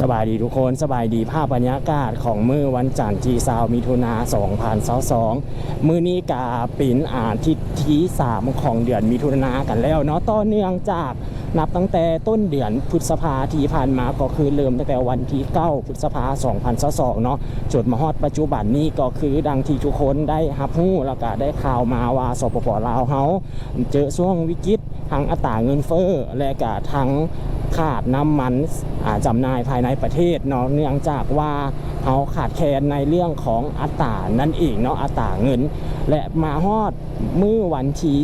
สบายดีทุกคนสบายดีภาพบรรยากาศของมือวันจันทร์จีซาวมิถุนา2022มือนี้กาปินอาทิตย์ที่3ของเดือนมิถุนากันแล้วเนาะต่อเนื่องจากนับตั้งแต่ต้นเดือนพฤษภาที่ผ่านมาก็คือเริ่มตั้งแต่วันที่ 9 พฤษภา 2022เนาะจนมาฮอดปัจจุบันนี้ก็คือดังที่ทุกคนได้รับรู้แล้วก็ได้ข่าวมาว่าสปปลาวเฮาเจอช่วงวิกฤต ทางอัตราเงินเฟ้อและก็ทั้งขาดน้ำมันจำหน่ายภายในประเทศเนาะเนื่องจากว่าเขาขาดแคลนในเรื่องของอัตรานั่นเองเนาะอัตราเงิน และมาฮอดเมื่อวันที่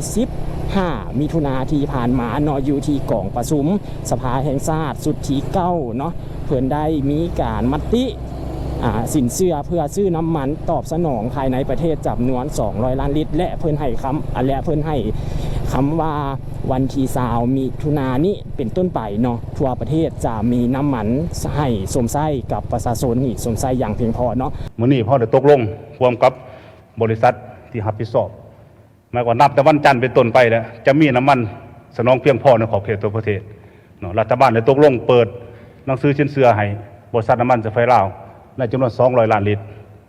15มิถุนาที่ผ่านมาเนาะอยู่ที่กองประชุม สภาแห่งชาติสุดที่เก้าเนาะเพื่อนได้มีการมติ สินเชื่อเพื่อซื้อน้ำมันตอบสนองภายในประเทศจำนวน 200 ล้านลิตร และเพิ่นให้คำอ่าและเพิ่นให้คำว่าวันที่สาวมีทุนานี้เป็นต้นไปเนาะทั่วประเทศจะมีน้ำมันให้สมไส้กับประชาชนนี่สมไส้อย่างเพียงพอเนาะมื่อนี้พ่อได้ตกลงร่วมกับบริษัทที่รับผิดชอบหมายกว่านับแต่วันจันทร์เป็นต้นไปแล้วจะมีน้ำมันสนองเพียงพอในขอบเขตตัวประเทศเนาะรัฐบาลได้ตกลงเปิดหนังสือเชิ้นเสือให้บริษัทน้ำมันจะไฟลาว ในจำนวน 200 ล้านลิตร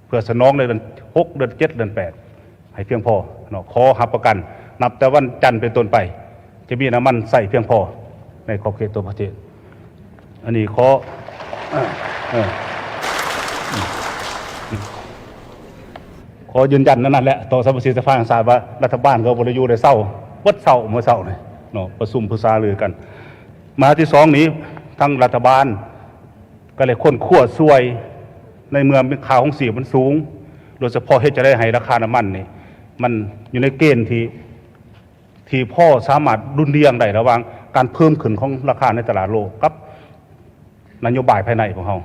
เพื่อสนองในเดือน6เดือน7เดือน8 ให้เพียงพอเนาะขอหับประกัน นับแต่วันจันทร์เป็นต้นไป จะมีน้ำมันใส่เพียงพอในขอบเขตตัวประเทศ อันนี้ขออขอยืนยันนั่นแหละต่อสมาชิกสภาแห่งชาติว่ารัฐบาลก็บริยูได้เศร้าวัดเศร้าเมื่อเศร้าเลยเนาะประชุมพุษาลือกัน มาที่สองนี้ทั้งรัฐบาล ก็เลยค้นขั้วซวย ในเมืองเป็นข่าวของเสียมันสูง โดยเฉพาะเฮ็ดจะได้ให้ราคาน้ำมันนี่มันอยู่ในเกณฑ์ที่ที่พ่อสามารถรุนเรียงได้ระหว่างการเพิ่มขึ้นของราคาในตลาดโลกกับนโยบายภายในของเขา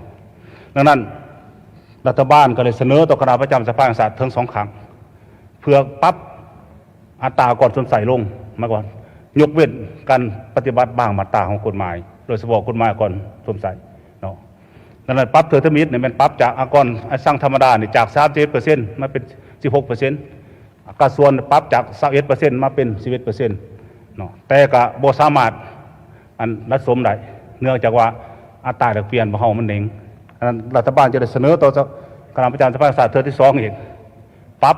ดังนั้นรัฐบาลก็เลยเสนอต่อคณะประจำสภาแห่งชาติทั้งสองครั้งเพื่อปรับอัตราก่อนสนใส่ลงมาก่อน ยกเว้นการปฏิบัติบางมาตราของกฎหมาย โดยเฉพาะกฎหมายก่อนสมใส่ ดังนั้นปรับเทอร์ทมิตเนี่ยมันปรับจากอากรไอ้สร้างธรรมดาเนี่ยจาก3 1เปอร์เซ็นต์มาเป็น16เปอร์เซ็นต์กระทรวงปรับจาก21เปอร์เซ็นต์มาเป็น11เปอร์เซ็นต์เนาะแต่ก็บ่สามารถอันรัดสมได้เนื่องจากว่าอัตราแลกเปลี่ยนของเฮามันเองนั้นรัฐบาลจะได้เสนอต่อคณะประจำสภาศาสตร์เทอมที่สองอีกปรับ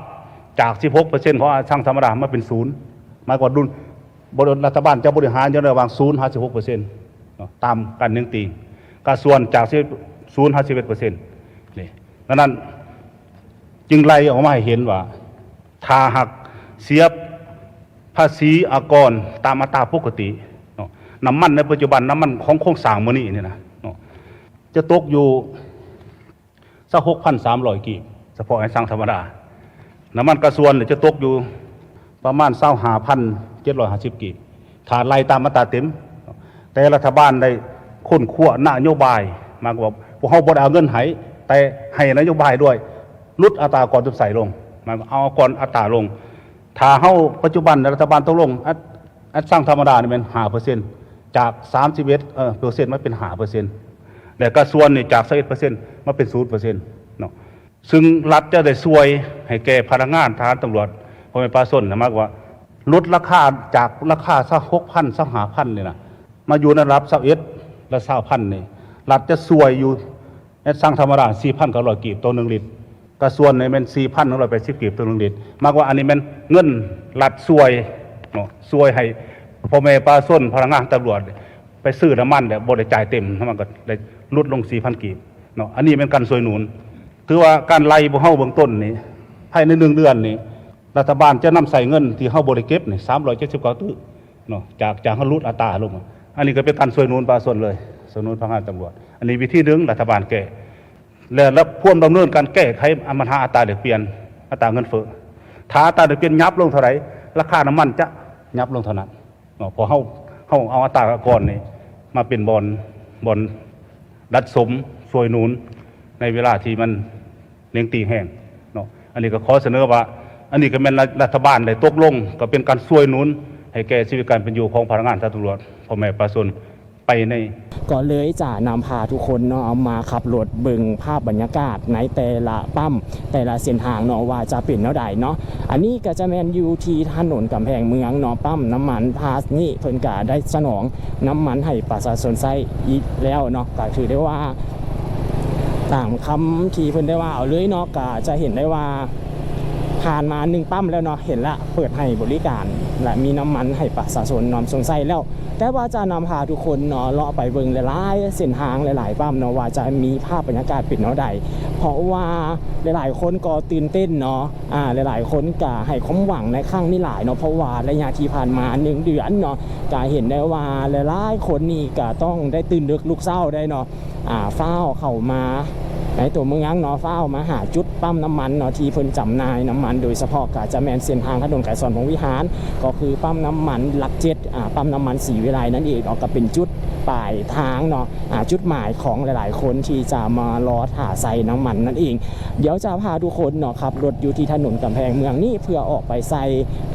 จาก16เปอร์เซ็นต์ของช่างธรรมดามาเป็นศูนย์มายกว่าดุลบริรัฐบาลจะบริหารยู่ในระหว่างศูนย์ห้าสิบหกเปอร์เซ็นต์ตามการหนึ่งตีกระส่วนจาก ศูนย์ห้าสิบเอ็ดเปอร์เซ็นต์นี่ดังนั้นจึงไล่ออกมาให้เห็นว่าถ้าหักเสียบภาษีอากรตามอัตราปกติเนาะน้ำมันในปัจจุบันน้ำมันของโครงสร้างมือนี้นี่นะเนาะจะตกอยู่สักหกพันสามร้อยกีบเฉพาะไอ้สังธรรมดา น้ำมันกระส่วนจะตกอยู่ประมาณเศร้าหาพันเจ็ดร้อยห้าสิบกีบฐานไล่ตามมาตราเต็ม แต่รัฐบาลได้ค้นขว้านโยบายมากกว่า พวกเขาบดเอาเงินให้แต่ให้นโยบายด้วยลดอัตราก่อนจุดใส่ลงมายความเอาก่อนอัตราลง ถ้าเขาปัจจุบันรัฐบาลต้องลงอัดอัดสร้างธรรมดานี่เป็นหาเปอร์เซ็นต์จากสามสิบเอ็ดเออเปอร์เซ็นต์มาเป็นหาเปอร์เซ็นต์แต่กระส่วนนี่จากสิบเอ็ดเปอร์เซ็นต์มาเป็นศูนย์เปอร์เซ็นต์เนาะซึ่งรัฐจะได้ช่วยให้แก่พนักงานทหารตำรวจพ่อแม่ปลาส้นนะมากกว่าลดราคาจากราคาสักหกพันสักหาพันเนี่ยนะมาอยู่ในรับสักเอ็ดและเศร้าพันนี่ รัฐจะช่วยอยู่ในสร้างธรรมดาสี่พันกับร้อยกีบตัวหนึ่งลิตรกระส่วนในเป็นสี่พันหนึ่งร้อยแปดสิบกีบตัวหนึ่งลิตรมากกว่าอันนี้มันเงินรัฐช่วยเนาะช่วยให้พ่อแม่ปลาส้นพนักงานตำรวจไปซื้อน้ำมันเนี่ยบริจ่ายเต็มน้ำมันก็ได้ลดลงสี่พันกีบเนาะอันนี้เป็นการสวยหนุนถือว่าการไล่บุเฮาเบื้องต้นนี่ภายในหนึ่งเดือนนี่รัฐบาลจะนำใส่เงินที่เฮาบริเก็บนี่สามร้อยเจ็ดสิบเก้าตื้อเนาะจากจากเฮาลดอัตราลงอันนี้ก็เป็นการสวยหนุนปลาส่วนเลย สนุนพนักงานตำรวจ อันนี้วิธีหนึ่งรัฐบาลแก้แล้วแล้วพ่วงดำเนินการแก้ไขปัญหาอัตราเดกเปลี่ยนอัตราเงินเฟ้อถ้าอัตราเดกเปลี่ยนยับลงเท่าไหร่ราคาน้ำมันจะยับลงเท่านั้นพอเฮาเฮาเอาอัตราก่อนนี่มาเป็นบอลบอลรัดสมสวยนุนในเวลาที่มันเลี้ยงตีแห้งเนาะอันนี้ก็ขอเสนอว่า อันนี้ก็เป็นรัฐบาลได้ตกลง ก็เป็นการสวยนุนให้แก่ชีวิตการเป็นอยู่ของพนักงานตำรวจพ่อแม่ประชาชน ไปในก็เลยจะนำพาทุกคนเนาะเอามาขับรถบิ่งภาพบรรยากาศในแต่ละปั๊มแต่ละเส้นทางเนาะว่าจะเป็นแนวใดเนาะอันนี้ก็จะแมนยูที่ถนนกำแพงเมืองเนาะปั๊มน้ำมันพาสนี่เพิ่นก็ได้สนองน้ำมันให้ประชาชนใช้อีกแล้วเนาะก็ถือได้ว่าตามคำที่เพิ่นได้ว่าเอาเลยเนาะก็จะเห็นได้ว่าผ่านมาหนึ่งปั๊มแล้วเนาะเห็นละเปิดให้บริการ และมีน้ำมันให้ประชาชนนอมสงสัยแล้ว แต่ว่าจะนำพาทุกคนเนาะเลาะไปเบิงหลายๆเส้นทางหลายๆปั๊มเนาะว่าจะมีภาพบรรยากาศปิดเนาะใดเพราะว่าหลายๆ คนก็ตื่นเต้นเนาะอ่าหลายๆ คนก็ให้ความหวังในครั้งนี้หลายเนาะเพราะว่าระยะที่ผ่านมาหนึ่งเดือนเนาะก็เห็นได้ว่าหลายๆ คนนี่ก็ต้องได้ตื่นดึกลุกเศร้าได้เนาะอ่าเฝ้าเข้ามา ในตัวเมืองเนาะเฝ้ามาหาจุดปั๊มน้ำมันเนาะที่เพิ่นจำหน่ายน้ำมัน โดยเฉพาะกาจะแมนเส้นทางถนนไก่สอนของวิหาร ก็คือปั๊มน้ำมันหลักเจ็ดอ่าปั๊มน้ำมันสีวิไลนั่นเองเนาะก็เป็นจุดปลายทางเนาะอ่าจุดหมายของหลาย ๆ คนที่จะมารอถ่าใส่น้ำมันนั่นเอง เดี๋ยวจะพาทุกคนเนาะขับรถอยู่ที่ถนนกำแพงเมืองนี่เพื่อออกไปใส่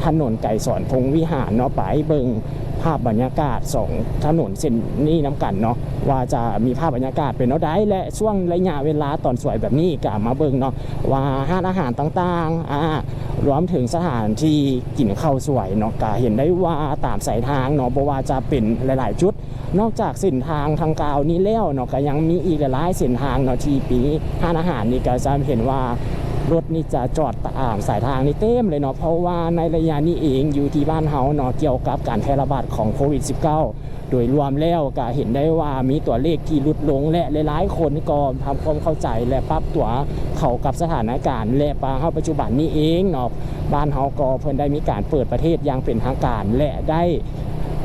ถนนไก่สอนพงวิหารเนาะไปเบิง ภาพบรรยากาศสองถนนเส้นนี้น้ำกันเนาะว่าจะมีภาพบรรยากาศเป็นเนาะได้และช่วงระยะเวลาตอนสวยแบบนี้ก็มาเบิ่งเนาะว่าห้านอาหารต่างๆอ่ารวมถึงสถานที่กินข้าวสวยเนาะก็เห็นได้ว่าตามสายทางเนาะเพราะว่าจะเป็นหลาย ๆ จุด นอกจากเส้นทางทางกาวนี้แล้วเนาะก็ยังมีอีกหลายเส้นทางเนาะที่ปีห้านอาหารนี่ก็จะเห็นว่า รถนี่จะจอดตามสายทางนี่เต็มเลยเนาะเพราะว่าในระยะนี้เองอยู่ที่บ้านเฮาเนาะเกี่ยวกับการแพร่ระบาดของโควิด -19 โดยรวมแล้วก็เห็นได้ว่ามีตัวเลขที่ลดลงและหลายๆคนก็ทำความเข้าใจและปรับตัวเข้ากับสถานการณ์และปาเฮาปัจจุบันนี้เองเนาะบ้านเฮาก็เพิ่นได้มีการเปิดประเทศอย่างเป็นทางการและได้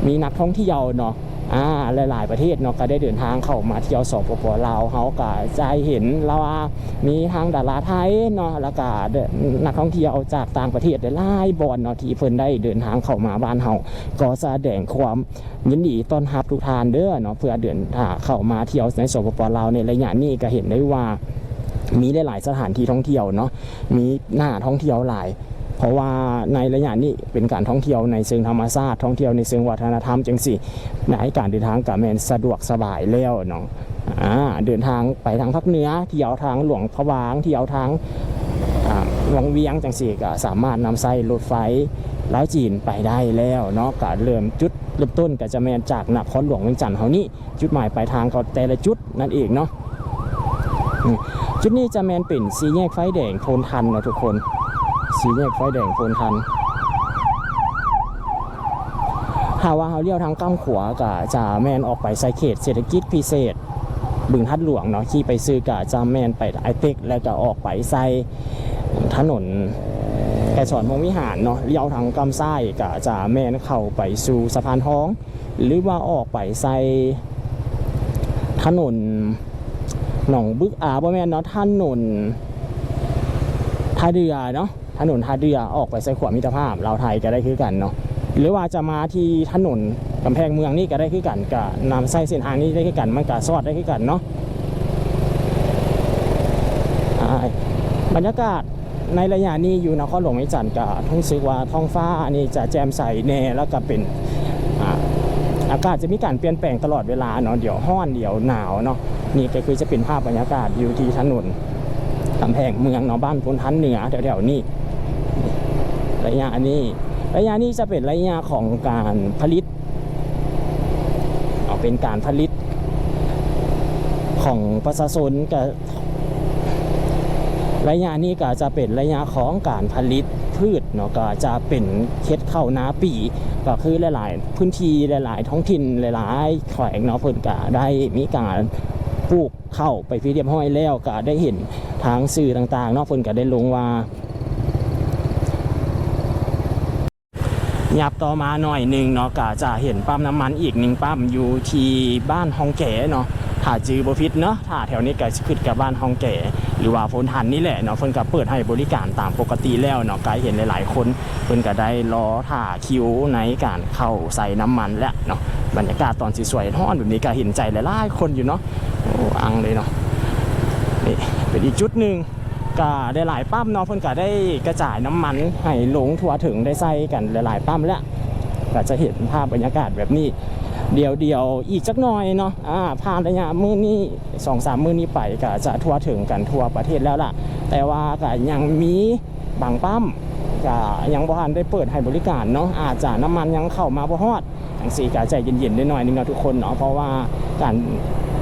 มีนักท่องเที่ยวเนาะ อ่าหลาย ๆ ประเทศเนาะก็ได้เดินทางเข้ามาเที่ยวสปปลาวเขาก็จะเห็นแล้วว่ามีทางดาราไทยเนาะแล้วก็นักท่องเที่ยวจากต่างประเทศหลายบอนเนาะที่เพิ่นได้เดินทางเข้ามาบ้านเฮาก็แสดงความยินดีต้อนรับทุกทานเด้อเนาะเพื่อเดินทางเข้ามาเที่ยวในสปปลาวในระยะนี้ก็เห็นได้ว่ามีหลายๆสถานที่ท่องเที่ยวเนาะมีหน้าท่องเที่ยวหลาย เพราะว่าในระยะนี้เป็นการท่องเที่ยวในเชิงธรรมชาติท่องเที่ยวในเชิงวัฒนธรรมจังสิในการเดินทางกับแมนสะดวกสบายแล้วเนาะอ่าเดินทางไปทางภาคเหนือเที่ยวทางหลวงพะวางเที่ยวทางวังเวียงจังสิก็สามารถนำใส่รถไฟล้าวจีนไปได้แล้วเนาะก็เริ่มจุดเริ่มต้นก็จะแมนจากนครหลวงเวียงจันทร์เฮานี่จุดหมายปลายทางก็แต่ละจุดนั่นเองเนาะจุดนี้จะแมนเป็นสีแยกไฟแดงโพนทันเนาะทุกคน สีแยกไฟแดงโพนทันหาว่าเขาเลี้ยวทางก้ามขวาก็จะแมนออกไปใส่เขตเศรษฐกิจพิเศษบึงทัดหลวงเนาะขี่ไปซื้อกะจะแมนไปไอเต็กแล้วก็ออกไปใส่ถนนแกสอนมงวิหารเนาะเลี้ยวทางกำไส้ก็จะแมนเข้าไปสู่สะพานท้อง หรือว่าออกไปใส่ถนนหนองบึกอาบ่แมนเนาะถนนท่าเรือเนาะ ถนนท่าเรือออกไปใส่ขวามิตรภาพลาวไทยก็ได้คือกันเนาะหรือว่าจะมาที่ถนนกำแพงเมืองนี่ก็ได้คือกันก็นำใส่เส้นทางนี้ได้คือกันมันก็สอดได้คือกันเนาะบรรยากาศในระยะนี้อยู่นครหลวงไม่จันทร์ก็ทุ่งซึกว่าท้องฟ้านี่จะแจ่มใสแน่แล้วก็เป็นอากาศจะมีการเปลี่ยนแปลงตลอดเวลาเนาะเดี๋ยวห้อนเดี๋ยวหนาวเนาะนี่ก็คือจะเป็นภาพบรรยากาศอยู่ที่ถนนกำแพงเมืองเนาะบ้านพุนทันเหนือแถวๆนี้ ระยะนี้ ระยะนี้จะเป็นระยะของการผลิต เอาเป็นการผลิต ของประชาชนกับระยะนี้ก็จะเป็นระยะของการผลิตพืชเนาะก็จะเป็นเฮ็ดข้านาปี ก็คือหลาย ๆ พื้นที่หลาย ๆ ท้องถิ่นหลาย ๆ แขวงเนาะเพิ่นก็ได้มีการปลูกเข้าไปพี่เรียบห้อยแล้วก็ได้เห็นทางสื่อต่าง ๆ เนอกเพิ่นก็ได้ลงว่า ยับต่อมาหน่อยหนึ่งเนาะก็จะเห็นปั๊มน้ำมันอีกหนึ่งปั๊มอยู่ที่บ้านฮองแก่เนาะถ้าจือบ่ผิดเนาะถ้าแถวนี้ก็ขึ้นกับบ้านฮองแก่หรือว่าพนทันนี่แหละเนาะเพิ่นก็เปิดให้บริการตามปกติแล้วเนาะก็เห็นหลาย ๆ คนเพิ่นก็ได้รอถ่าคิวในการเข้าใส่น้ำมันแล้วเนาะบรรยากาศตอนสวยๆท้อนแบบนี้ก็เห็นใจหลายๆคนอยู่เนาะโอ้อังเลยเนาะนี่เป็นอีกจุดหนึ่ง ก็ได้หลายปั๊มเนาะเพิ่นก็ได้กระจายน้ำมันให้ลงทั่วถึงได้ใส่กันหลายๆปั๊มแล้วก็จะเห็นภาพบรรยากาศแบบนี้เดี๋ยวเดี๋ยวอีกจักหน่อยเนาะอ่าผ่านระยะมื้อนี้สองสามมื้อนี้ไปก็จะทั่วถึงกันทั่วประเทศแล้วล่ะ แต่ว่าก็ยังมีบางปั๊มก็ยังบ่ทันได้เปิดให้บริการเนาะอาจจะน้ำมันยังเข้ามาบ่ฮอดจังซี่ก็ใจเย็นๆได้หน่อยนึงเนาะทุกคนเนาะเพราะว่าการ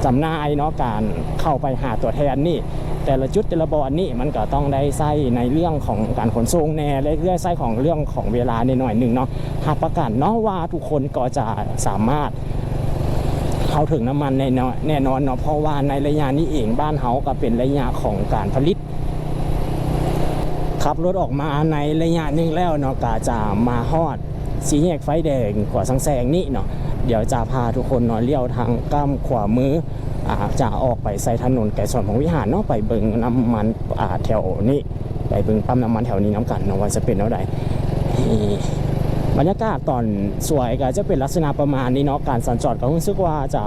จำหน่ายเนาะการเข้าไปหาตัวแทนนี่ แต่ละจุดแต่ละบอนนี่มันก็ต้องได้ใส่ในเรื่องของการขนส่งแน่และเรื่องใส่ของเรื่องของเวลาในหน่อยหนึ่งเนาะหากประกันเนาะว่าทุกคนก็จะสามารถเข้าถึงน้ำมันแน่นอนแน่นอนเนาะเพราะว่าในระยะนี้เองบ้านเฮาก็เป็นระยะของการผลิตขับรถออกมาในระยะหนึ่งแล้วเนาะกาจะมาฮอด สีแยกไฟแดงขวาสังแซงนี่เนาะเดี๋ยวจะพาทุกคนเนาะเลี้ยวทางก้ามขวามืออ่าจะออกไปใส่ถนนแก่ส่วนของวิหารเนาะไปเบิงน้ำมันอ่าแถวนี้ไปเบิงปั๊มน้ำมันแถวนี้น้ำกันเนาะว่าจะเป็นเท่าใดนี่บรรยากาศตอนสวยก็จะเป็นลักษณะประมาณนี้เนาะการสัญจรก็รู้สึกว่าจะ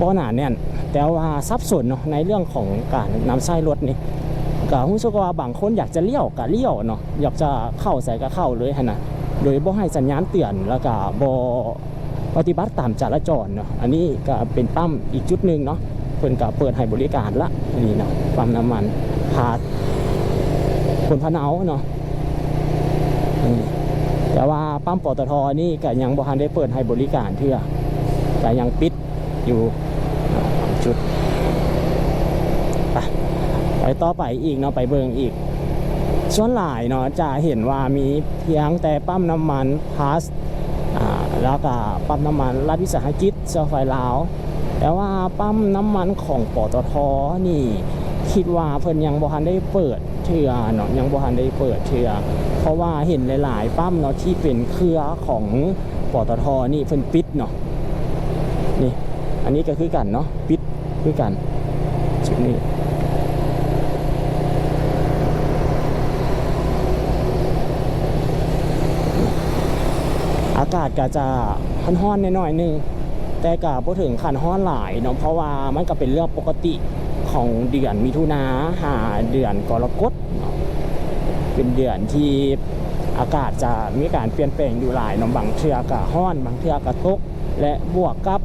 บ่หนาแน่นแต่ว่าซับซ้อนเนาะในเรื่องของการนำใช้รถนี่ก็รู้สึกว่าบางคนอยากจะเลี้ยวก็เลี้ยวเนาะอยากจะเข้าใส่ก็เข้าเลยหั่นนะ โดยบ่ให้สัญญาณเตือนแล้วก็บ่ปฏิบัติตามจราจรเนาะอันนี้ก็เป็นปั๊มอีกจุดหนึ่งเนาะเพิ่นก็เปิดให้บริการละนี่เนาะปั๊มน้ำมันพาดคนพะเนาเนาะแต่ว่าปั๊มปตทนี่ก็ยังบ่ทันได้เปิดให้บริการเทื่อก็ยังปิดอยู่จุดไปต่อไปอีกเนาะไปเบิงอีก ส่วนหลายเนาะจะเห็นว่ามีเพียงแต่ปั๊มน้ำมันพาสแล้วก็ปั๊มน้ำมันรัฐวิสาหกิจเซลไฟลาว แต่ว่าปั๊มน้ำมันของปตทนี่ คิดว่าเพิ่นยังบ่ทันได้เปิดเทื่อเนาะยังบ่ทันได้เปิดเทื่อเพราะว่าเห็นหลาย ๆ ปั๊มเนาะที่เป็นเครือของปตทนี่เพิ่นปิดเนาะนี่ อันนี้ก็คือกันเนาะปิดคือกันจุดนี้ อากาศก็จะร้อนๆหน่อยนึงแต่ก็บ่ถึงขันร้อนหลายเนาะเพราะว่ามันก็เป็นเรื่องปกติของเดือนมิถุนาหาเดือนกรกฎเนาะเป็นเดือนที่อากาศจะมีการเปลี่ยนแปลงอยู่หลายเนาะบางเทื่อก็ร้อนบางเทื่อก็ตก และบวกกับ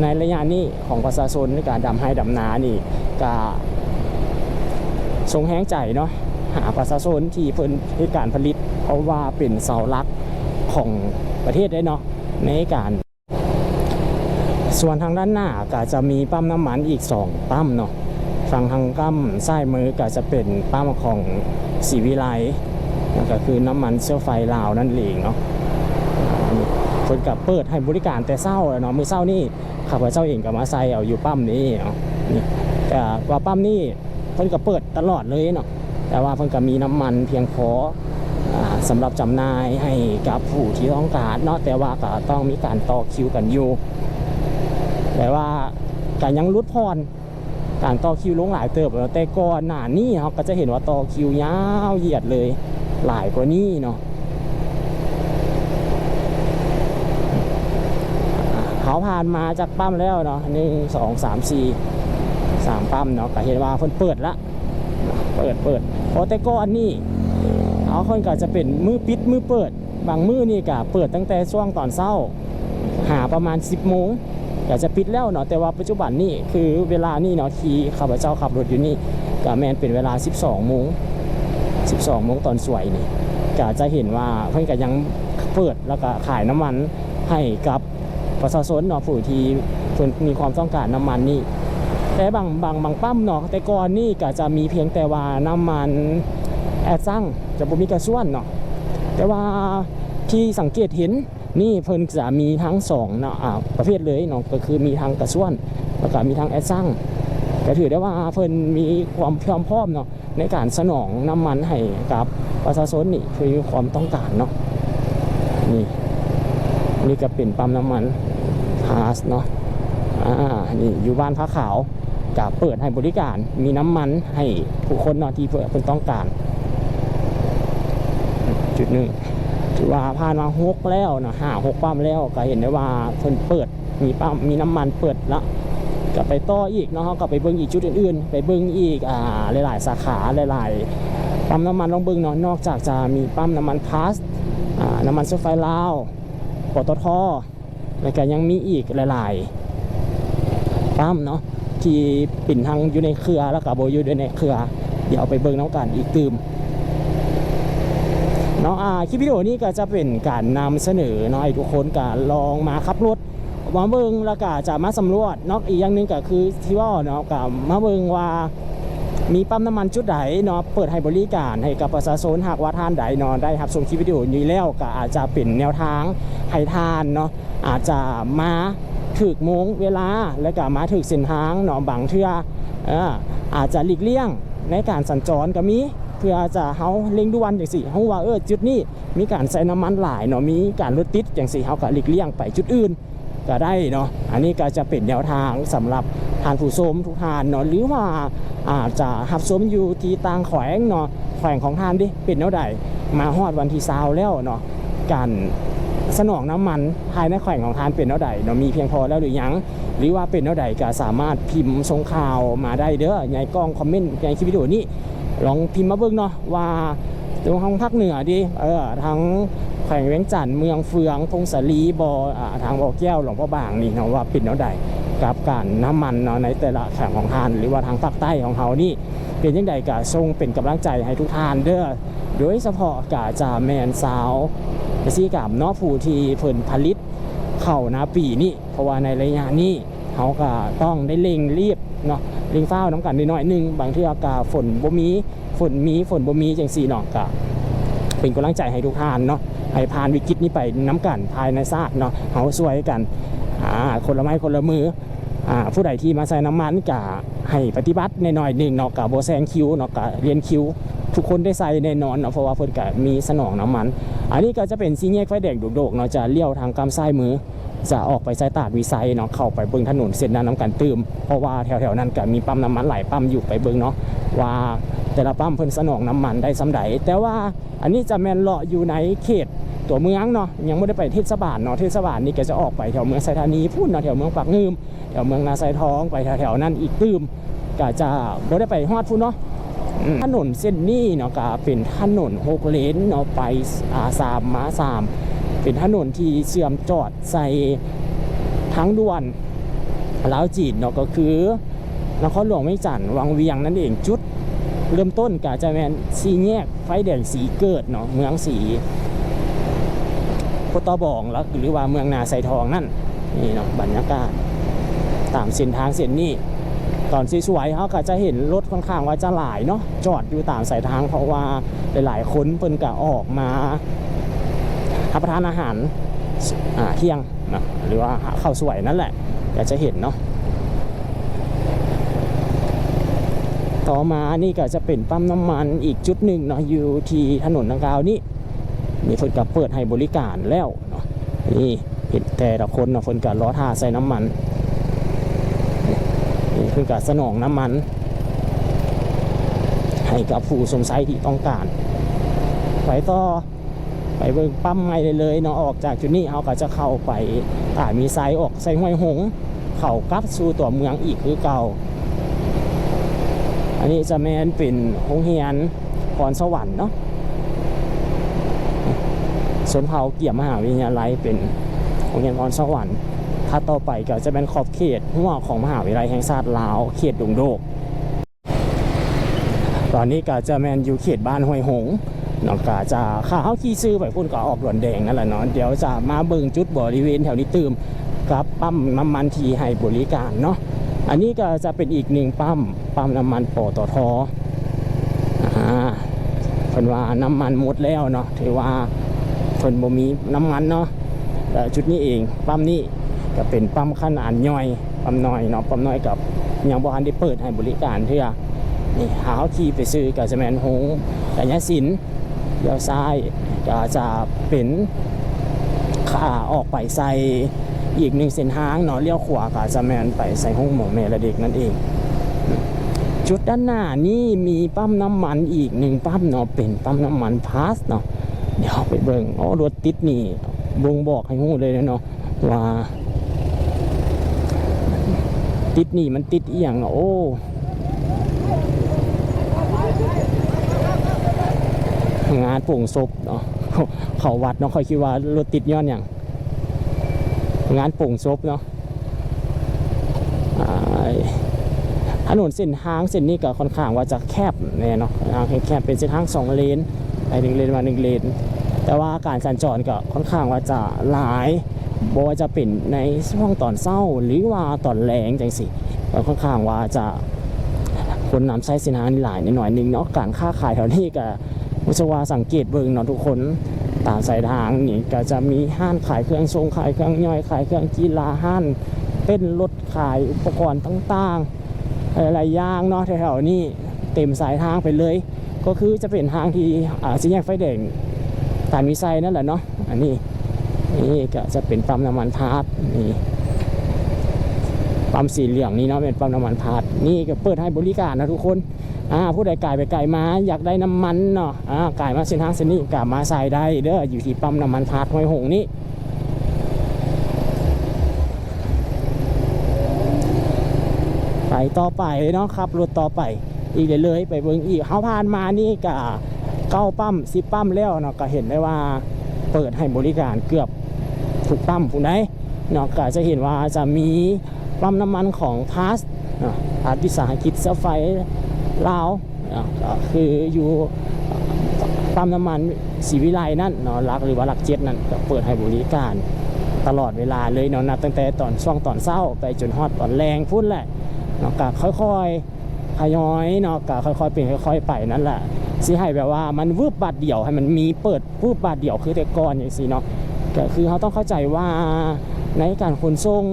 ในระยะนี้ของประชาชนในการดำให้ดำนานี่ก็ทรงแห้งใจเนาะหาประชาชนที่เพิ่นในการผลิต เพราะว่าเป็นเสาหลักของ ประเทศได้เนาะในการ ส่วนทางด้านหน้าก็จะมีปั๊มน้ำมันอีก 2 ปั๊มเนาะฝั่งทางกั้มซ้ายมือก็จะเป็นปั๊มของสีวิไลนั่นก็คือน้ำมันเชื้อไฟลาวนั่นเองเนาะอ่านี่เพิ่นกับเปิดให้บริการแต่เศร้าแล้วเนาะมือเศร้านี่ข้าพเจ้าเองก็มาใส่เอาอยู่ปั๊มนี้เนาะนี่แต่ว่าปั๊มนี่เพิ่นก็เปิดตลอดเลยเนาะแต่ว่าเพิ่นก็มีน้ำมันเพียงพอ สำหรับจำหน่ายให้กับผู้ที่ต้องการเนาะแต่ว่าก็ต้องมีการต่อคิวกันอยู่แต่ว่าการยังรุดพรการต่อคิวลงหลายเติบแล้วแต่ก่อนหน้านี้เราก็จะเห็นว่าต่อคิวยาวเหยียดเลยหลายกว่านี้เนาะเขาผ่านมาจากปั๊มแล้วเนาะหนึ่งสองสามสี่สามปั๊มเนาะก็เห็นว่าเพิ่นเปิดละเปิดเปิดเพราะแต่ก่อนนี่ เอาคนก็จะเป็นมือปิดมือเปิด บางมือนี่ก็เปิดตั้งแต่ช่วงตอนเช้า หาประมาณ 10โมงก็จะปิดแล้วเนาะแต่ว่าปัจจุบันนี่คือเวลานี่เนาะที่ข้าพเจ้าขับรถอยู่นี่ก็แมนเป็นเวลา 12โมง12โมงตอนสวยนี่ก็จะเห็นว่าเพิ่อนก็ยังเปิดแล้วก็ขายน้ำมันให้กับประชาชนเนาะผู้ที่เพิ่นมีความต้องการน้ำมันนี่แต่บางบางบางปั๊มเนาะแต่ก่อนนี่ก็จะมีเพียงแต่ว่าน้ำมัน แอดซังจะบ่มีกระส่วนเนาะแต่ว่าที่สังเกตเห็นนี่เพิ่นจะมีทั้งสองเนาะประเภทเลยเนาะก็คือมีทั้งกระส่วนแล้วก็มีทั้งแอดซังก็ถือได้ว่าเพิ่นมีความพร้อมพร้อมเนาะในการสนองน้ำมันให้กับประชาชนนี่คือความต้องการเนาะนี่นี่ก็เป็นปั๊มน้ำมันฮาสเนาะอ่านี่อยู่บ้านพระขาวก็เปิดให้บริการมีน้ำมันให้ผู้คนเนาะที่เพิ่นต้องการ จุดหนึ่งถือว่าผ่านมาหกแล้วนะห้าหกปั๊มแล้วก็เห็นได้ว่าเพิ่นเปิดมีปั๊มมีน้ำมันเปิดละก็ไปต่ออีกเนาะก็ไปเบิ่งอีกจุดอื่นๆ ไปเบิ่งอีกอ่าหลายๆ สาขาหลายๆปั๊มน้ำมันลองเบิ่งเนาะนอกจากจะมีปั๊มน้ำมันพาสอ่าน้ำมันโซไฟลาวปตทแล้วก็ยังมีอีกหลายๆปั๊มเนาะที่ปิ่นทางอยู่ในเครือแล้วก็โบอยู่ในเครือ เดี๋ยวเอาไปเบิ่งน้ำกันอีกตืม เนาะอ่าคลิปวิดีโอนี้ก็จะเป็นการนำเสนอเนาะให้ทุกคนการลองมาขับรถมาเบิงแล้วก็จะมาสำรวจเนอกอีกอย่างหนึ่งก็คือที่ว่าเนาะกับมาเบิงว่ามีปั๊มน้ำมันจุดใดเนาะเปิดให้บริการให้กับประชาชนหากว่าท่านใดเนาะได้รับชมคลิปวิดีโอนี้แล้วก็อาจจะเป็นแนวทางให้ท่านเนาะอาจจะมาถึกโมงเวลาและก็มาถึกเส้นทางเนาะบางเทื่ออาจจะหลีกเลี่ยงในการสัญจรก็มี พื่อจะเฮาเร่งด่วนจังซี่เฮาว่าเออจุดนี้มีการใช้น้ำมันหลายเนาะมีการรถติดจังซี่เฮาก็หลีกเลี่ยงไปจุดอื่นก็ได้เนาะอันนี้ก็จะเป็นแนวทางสำหรับทานผู้ชมทุกทานเนาะหรือว่าอาจจะหับชมอยู่ที่ต่างแขวงเนาะแขวงของทานดิเป็นแนวใดมาฮอดวันที่ซาวแล้วเนาะการสนองน้ำมันภายในแขวงของทานเป็นแนวใดเนาะมีเพียงพอแล้วหรือยัง หรือว่าเป็นแนวใดก็สามารถพิมพ์ส่งข่าวมาได้เด้อในกล้องคอมเมนต์ในคลิปวิดีโอนี้ ลองพิมพ์มาเบิ่งเนาะว่าตรงทางภาคเหนือดิเออทั้งแขวงเวียงจันทน์เมืองเฟืองพงศาลีบออ่าทางบ่อแก้วหลวงพ่อบางนี่เนาะว่าเป็นแนวใดกับการน้ำมันเนาะในแต่ละแขวงของทาน หรือว่าทางภาคใต้ของเขานี่เป็นยังไงก็ทรงเป็นกำลังใจให้ทุกทานเด้อโดยเฉพาะกาจาแมนสาวกษีกรรมเนาะผู้ที่เพิ่นผลิตเข้านาปีนี้เพราะว่าในระยะนี้เขาก็ต้องได้เร่งรีบเนาะ เร่งเฝ้าน้ำกันนิดหน่อยหนึงบางเทื่อากาฝนบ่มีฝนมีฝนบ่มีจังซี่เนาะก็เป็นกำลังใจให้ทุกท่านเนาะให้ผ่านวิกฤตนี้ไปน้ำกันภายในชาติเนาะเฮาช่วยกันอ่าคนละไม้คนละมืออ่าผู้ใดที่มาใส่น้ำมันก็ให้ปฏิบัติในหน่อยหนึ่งเนาะก็บ่แซงคิวเนาะก็เรียนคิวทุกคนได้ใส่แน่นอนเนาะเพราะว่าเพิ่นก็มีสนองน้ำมัน อันนี้ก็จะเป็นซีแยกไฟแดงโดกๆเนาะจะเลี้ยวทางกำซ้ายมือ จะออกไปสายตาดวิสัยเนาะเข้าไปเบิ่งถนนเส้นนั้นน้ำกันตืมเพราะว่าแถวๆนั้นก็มีปั๊มน้ำมันหลายปั๊มอยู่ไปเบิ่งเนาะว่าแต่ละปั๊มเพิ่นสนองน้ำมันได้สำใดแต่ว่าอันนี้จะแมนเลาะอยู่ในเขตตัวเมืองเนาะยังไม่ได้ไปเทศบาลเนาะเทศบาลนี่แกจะออกไปแถวเมืองไซธานีพูดเนาะแถวเมืองปากงืมแถวเมืองนาไซทองไปแถวๆนั้นอีกตืมก็จะบ่ได้ไปฮอดพูนเนาะถนนเส้นนี้เนาะก็เป็นถนนหกเลนเนาะไปอาสามมาสาม เป็นถนนที่เชื่อมจอดใส่ทางด่วนลาวจีนเนาะก็คือนครหลวงไม่จันทน์วังเวียงนั่นเองจุด เริ่มต้นก็จะเป็นสีแยกไฟแดงสีเกิดเนาะเมืองสีพุทธบองแล้วหรือว่าเมืองนาไซทองนั่นนี่เนาะบรรยากาศตามเส้นทางเส้นนี้ตอนสวยๆเขาก็จะเห็นรถค่อนข้างว่าจะหลายเนาะจอดอยู่ตามสายทางเพราะว่าหลายๆคนเพิ่นก็ออกมา รับประทานอาหารเที่ยงนะหรือว่าข้าวสวยนั่นแหละ อยากจะเห็นเนาะต่อมานี่ก็จะเป็นปั๊มน้ำมันอีกจุดหนึ่งเนาะอยู่ที่ถนนดังกล่าวนี้นี่เพิ่นก็เปิดให้บริการแล้วเนาะนี่เห็นแต่ละคนเนาะเพิ่นก็รอท่าใส่น้ำมันนี่คือการสนองน้ำมัน ให้กับผู้สมไซที่ต้องการไปต่อ ไปเบิ่งปั๊มไงได้เลยเนาะออกจากจุดนี้เขาก็จะเข้าไปตามีไซออกใส่ห้วยหง เข้ากลับสู่ตัวเมืองอีกคือเก่า อันนี้จะแมนเป็นโรงเรียนพรสวรรค์เนาะสวนเผาเกี่ยมมหาวิทยาลัยเป็นโรงเรียนพรสวรรค์ถ้าต่อไปก็จะเป็นขอบเขตหัวของมหาวิทยาลัยแห่งชาติลาวเขตดงโดก ตอนนี้ก็จะแมนอยู่เขตบ้านห้วยหง นาะก็จะข้าเขาขี่ซื้อไปพุ่นก็ออกด่วนแดงนั่นแหละเนาะเดี๋ยวจะมาเบิ่งจุดบริเวณแถวนี้ตืมกับปั๊มน้ำมันทีให้บริการเนาะอันนี้ก็จะเป็นอีกหนึ่งปั๊มปั๊มน้ำมันปตทอ่าเพิ่นว่าน้ำมันหมดแล้วเนาะถือว่าเพิ่นบ่มีน้ำมันเนาะแต่จุดนี้เองปั๊มนี้ก็เป็นปั๊มขนาดย่อยปั๊มน้อยเนาะปั๊มน้อยกับยังบ่ทันได้เปิดให้บริการเทื่อนี่หาเขาขี่ไปซื้อกับจะแมนหงกัญญาสิน เลี้ยวซ้ายก็จะเป็นขาออกไปใส่อีกหนึ่งเส้นทางเนาะเลี้ยวขวาก็จะแมนไปใส่ห้องหมอแม่และเด็กนั่นเอง จุดด้านหน้านี่มีปั๊มน้ำมันอีกหนึ่งปั๊มเนาะเป็นปั๊มน้ำมันพาสเนาะเดี๋ยวไปเบิ่งอ๋อรถติดนี่บ่งบอกให้ฮู้เลยเนาะว่าติดนี่มันติดเอียงเนาะโอ้ งานโป่งศพเนาะเขาวัดเนาะค่อยคิดว่ารถติดย้อนอย่างงานโป่งศพเนาะถนนเส้นทางเส้นนี้ก็ค่อนข้างว่าจะแคบแน่เนาะทางแคบเป็นเส้นทางสองเลนไปหนึ่งเลนมาหนึ่งเลน แต่ว่าการสัญจรก็ค่อนข้างว่าจะหลายบ่ว่าจะเป็นในช่วงตอนเศร้าหรือว่าตอนแรงจังสิก็ค่อนข้างว่าจะคนนำใช้เส้นทางนี้หลายนิดหน่อยนึงเนาะการค้าขายแถวนี้ก็ มุสวาสังเกตเบิ่งเนาะทุกคนตามสายทางนี่ก็จะมีห้านขายเครื่องทรงขายเครื่องย่อยขายเครื่องกีฬาห้านเป็นรถขายอุปกรณ์ต่างๆหลายๆอย่างเนาะแถวๆนี้เต็มสายทางไปเลย ก็คือจะเป็นทางที่อ่าสี่แยกไฟแดงตามมิไซนั่นแหละเนาะอันนี้นี่ก็จะเป็นปั๊มน้ำมันพาร์ทนี่ปั๊มสีเหลืองนี่เนาะเป็นปั๊มน้ำมันพาร์ทนี่ก็เปิดให้บริการนะทุกคน อ่าผู้ใดกายไปไกลมาอยากได้น้ำมันเนาะอ่ากายมาเส้นทางเส้นนี้กามาใส่ได้เด้ออยู่ที่ปั๊มน้ำมันพาร์ทห้วยหงนี่ไปต่อไปเนาะขับรถต่อไปอีกเลยเลยไปเบิ่งอีกเขาผ่านมานี่ก็เก้าปั๊มสิบปั๊มแล้วเนาะก็เห็นได้ว่าเปิดให้บริการเกือบทุกปั๊มผู้ใดเนาะก็จะเห็นว่าจะมีปั๊มน้ำมันของพาสเนาพาสวิสาหกิจเสไฟ ลาวเนาะก็คืออยู่ปั๊มน้ำมันศรีวิไลนั่นเนาะรักหรือว่ารักเจ็ดนั่นก็เปิดให้บริการตลอดเวลาเลยเนาะนับตั้งแต่ตอนช่วงตอนเช้าไปจนฮอดตอนแรงพุ่นแหละเนาะก็ค่อยๆทยอยเนาะก็ค่อยๆเป็นค่อย ๆ ไปนั่นแหละสิให้แบบว่ามันวืบบาดเดี่ยวให้มันมีเปิดวืบบาดเดี่ยวคือแต่ก่อนอย่างสิเนาะก็คือเขาต้องเข้าใจว่าในการขนส่ง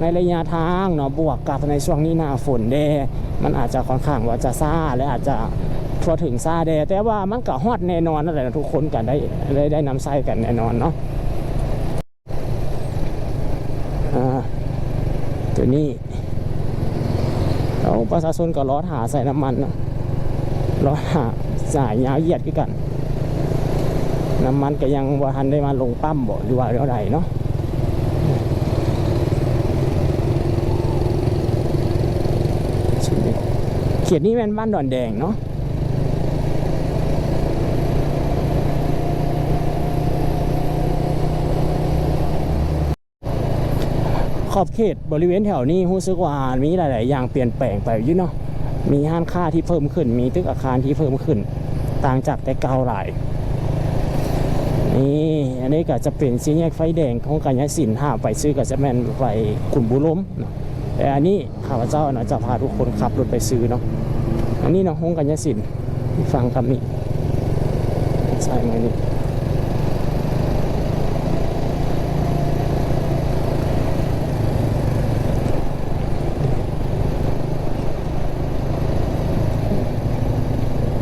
ในระยะทางเนาะบวกกับในช่วงนี้หน้าฝนเดมันอาจจะค่อนข้างว่าจะซ่าและอาจจะทั่วถึงซาเดแต่ว่ามันก็ฮอดแน่นอนนั่นแหละทุกคนกันได้ได้ได้นำไส้กันแน่นอนเนาะอ่าตัวนี้เราประชาชนก็รอหาใส่น้ำมันเนาะรอหาสายยาวเหยียดกัน น้ำมันก็ยังว่าทันได้มาลงปั๊มบ่หรือว่าเท่าไรเนาะ เขียดนี้เป็นบ้านดอนแดงเนาะขอบเขตบริเวณแถวนี้รู้สึกว่ามีหลาย ๆ อย่างเปลี่ยนแปลงไปอยู่เนาะมีห้านค้าที่เพิ่มขึ้น มีตึกอาคารที่เพิ่มขึ้น ต่างจากแต่เก่าหลายนี่อันนี้ก็จะเป็นสีแยกไฟแดงของกัญญาสินห้าไปซื้อก็จะแม่นไปกลุ่มบุล้มเนาะ แต่อันนี้ข้าพเจ้าเนาะจะพาทุกคนขับรถไปซื้อเนาะอันนี้เนาะห้องกัญญาสินฟังคำนี้ใช่ไหมนี่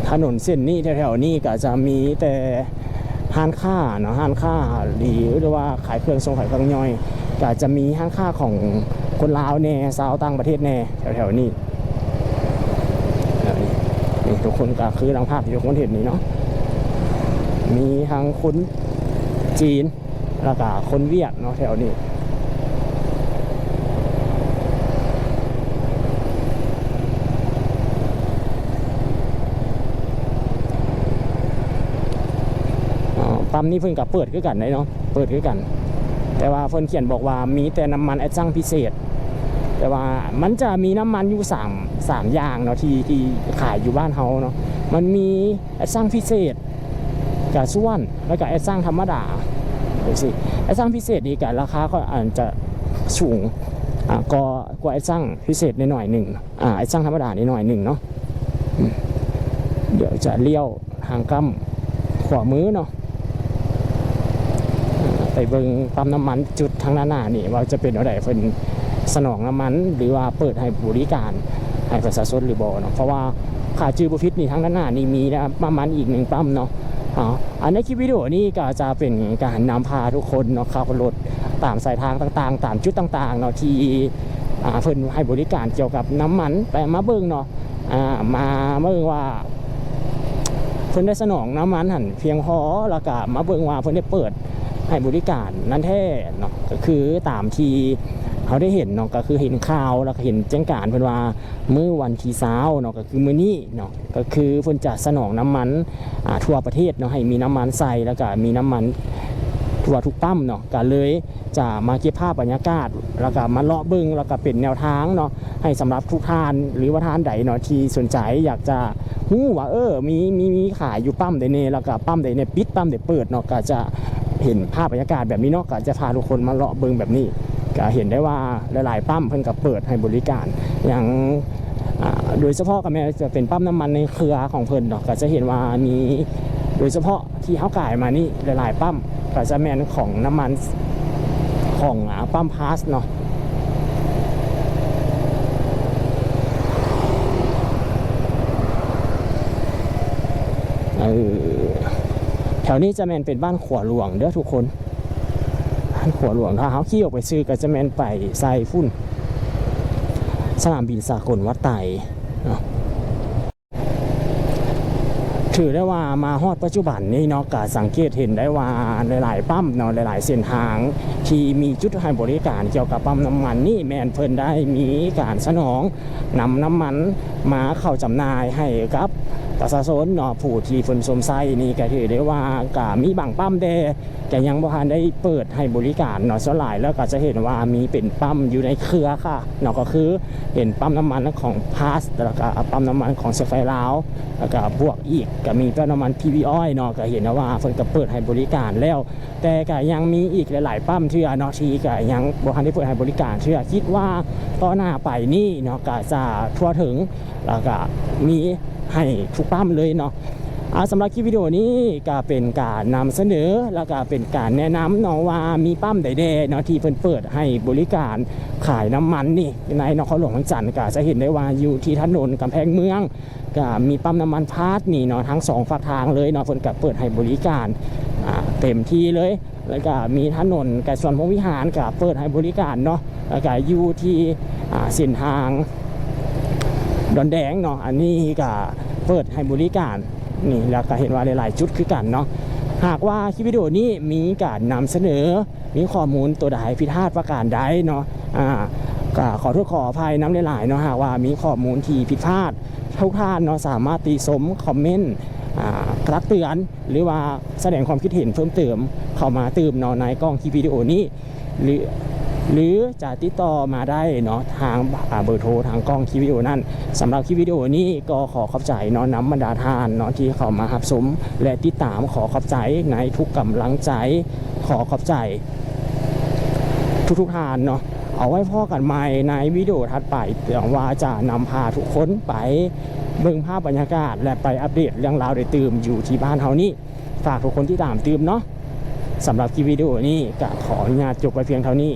ถนนเส้นนี้แถวๆนี้ก็จะมีแต่ห้านค้าเนาะห้านค้าหรือว่าขายเครื่องทรงขายเครื่องย่อยก็จะมีห้างค่าของ คนลาวแน่สาวต่างประเทศแน่แถวๆนี้นี่ทุกคนก็คือทางภาพที่ทุกคนเห็นนี่เนาะมีทั้งคนจีนแล้วก็คนเวียดเนาะแถวนี้อ๋อปั๊มนี้เพิ่นกับเปิดคือกันได้เนาะเปิดคือกัน แต่ว่าเพิ่นเขียนบอกว่ามีแต่น้ำมันแอดซังพิเศษ แต่ว่ามันจะมีน้ำมันอยู่3 3อย่างเนาะที่ที่ขายอยู่บ้านเฮาเนาะมันมีแอดซังพิเศษกับส่วนแล้วก็แอดซังธรรมดาเดี๋ยวสิแอดซังพิเศษนี่ก็ราคาก็อาจจะสูงอ่าก็กว่าแอดซังพิเศษนิดหน่อยหนึ่งอ่าแอดซังธรรมดานิดหน่อยหนึ่งเนาะเดี๋ยวจะเลี้ยวทางกั้มขวามือเนาะไปเบิ่งปั๊มน้ำมันจุดทางหน้าหน้านี่ว่าจะเป็นอะไรเพิ่น สนองน้ำมัน หรือว่าเปิดให้บริการให้ประชาชนหรือบ่เนาะเพราะว่าขาจือบุฟิตนี่ทางด้านหน้านี่มีนะประมาณอีกหนึ่งปั๊มเนาะอ๋ออันในคลิปวิดีโอนี้ก็จะเป็นการนำพาทุกคนเนาะขับรถตามสายทางต่างๆ ตามจุดต่างๆเนาะที่อ่าเพิ่นให้บริการเกี่ยวกับน้ำมันไปมาเบิ่งเนาะอ่ามาเบิ่งว่าเพิ่นได้สนองน้ำมันหันเพียงพอแล้วก็มาเบิ่งว่าเพิ่นได้เปิดให้บริการนั่นแท้เนาะก็คือตามที่ เขาได้เห็นเนาะก็คือเห็นข่าวแล้วก็เห็นแจ้งการเพิ่นว่ามื้อวันที่เช้าเนาะก็คือมื้อนี้เนาะก็คือเพิ่นจะสนองน้ำมันอ่าทั่วประเทศเนาะให้มีน้ำมันใส่แล้วก็มีน้ำมันทั่วทุกปั๊มเนาะก็เลยจะมาเก็บภาพบรรยากาศ แล้วก็มาเลาะเบิ้งแล้วก็เป็นแนวทางเนาะให้สำหรับทุกท่านหรือว่าท่านใดเนาะที่สนใจอยากจะหู้ว่าเออมีมีมีขายอยู่ปั๊มใดเนแล้วก็ปั๊มใดเนี่ยปิดปั๊มใดเปิดเนาะก็จะเห็นภาพบรรยากาศแบบนี้เนาะก็จะพาทุกคนมาเลาะเบิ้งแบบนี้ ก็เห็นได้ว่าหลายๆปั๊มเพิ่นก็เปิดให้บริการอย่างโดยเฉพาะกับแม่จะเป็นปั๊มน้ำมันในเครือของเพิ่นเนาะก็จะเห็นว่ามีโดยเฉพาะที่เขาก่ายมานี่หลายๆปั๊มก็จะแมนของน้ำมันของปั๊มพาสเนาะแถวนี้จะแมนเป็นบ้านขวหลวงเด้อทุกคน ขวหลวงถ้าเขาขี่ออกไปซื้อก็จะแมนไปใส่ฝุ่นสนามบินสากลวัดไต่ถือได้ว่ามาฮอดปัจจุบันนี้เนาะก็สังเกตเห็นได้ว่าหลาย ๆ ปั๊มเนาะหลาย ๆ เส้นทางที่มีจุดให้บริการเกี่ยวกับปั๊มน้ำมันนี่แมนเพิ่นได้มีการสนองนำน้ำมันมาเข้าจำหน่ายให้กับประชาชนเนาะผู้ที่เพิ่นสมไส้นี่ก็ถือได้ว่าก็มีบางปั๊มแด แต่ยังบ่ทันได้เปิดให้บริการเนาะสลายแล้วก็จะเห็นว่ามีเป็นปั๊มอยู่ในเครือค่ะเนาะก็คือเห็นปั๊มน้ำมันของพาสแล้วก็ปั๊มน้ำมันของเซฟไฟลาวแล้วก็บวกอีกก็มีปั๊มน้ำมัน PV Oil เนาะก็เห็นนะว่าเพิ่นก็เปิดให้บริการแล้ว แต่ก็ยังมีอีกหลาย ๆ ปั๊มที่เนาะที่ก็ยังบ่ทันได้เปิดให้บริการเชื่อคิดว่าต่อหน้าไปนี่เนาะก็จะทั่วถึงแล้วก็มีให้ทุกปั๊มเลยเนาะ อ่าสำหรับคลิปวิดีโอนี้ก็เป็นการนำเสนอ แล้วก็เป็นการแนะนำเนาะว่ามีปั๊มใดๆเนาะที่เพิ่นเปิดให้บริการขายน้ำมันนี่ในนครหลวงเวียงจันทร์ก็จะเห็นได้ว่าอยู่ที่ถนนกำแพงเมืองก็มีปั๊มน้ำมันพาร์ทนี่เนาะทั้งสองฝากทางเลยเนาะเพิ่นก็เปิดให้บริการเต็มที่เลย แล้วก็มีถนนกับส่วนพงวิหารก็เปิดให้บริการเนาะแล้วก็อยู่ที่เส้นทางดอนแดงเนาะอันนี้ก็เปิดให้บริการ นี่แล้วก็เห็นว่าหลายๆจุดคือกันเนาะหากว่าคลิปวิดีโอนี้มีการนำเสนอ มีข้อมูลตัวใดผิดพลาดประการใดเนาะอ่าก็ขอโทษขออภัยน้ำหลายๆเนาะหากว่ามีข้อมูลที่ผิดพลาดทุกท่านเนาะสามารถตีสมคอมเมนต์กรักเตือนหรือว่าแสดงความคิดเห็นเพิ่มเติมเข้ามาเติมเนาะในกล้องคลิปวิดีโอนี้ หรือ หรือจะติดต่อมาได้เนาะทางเบอร์โทรทางกล้องคลิปวิดีโอนั่นสำหรับคลิปวิดีโอนี้ก็ขอขอบใจเนาะน้ำบรรดาทานเนาะที่เข้ามาหับสม และติดตามขอขอบใจในทุกกำลังใจขอขอบใจ ทุกๆทานเนาะเอาไว้พ่อกันใหม่ในวิดีโอถัดไปหวังว่าจะนำพาทุกคนไปเบิ่งภาพบรรยากาศ และไปอัปเดตเรื่องราวได้ตื่มอยู่ที่บ้านเฮานี่ฝากทุกคนที่ตามตื่มเนาะสำหรับคลิปวิดีโอนี้ก็ขออนุญาตจบไปเพียงเท่านี้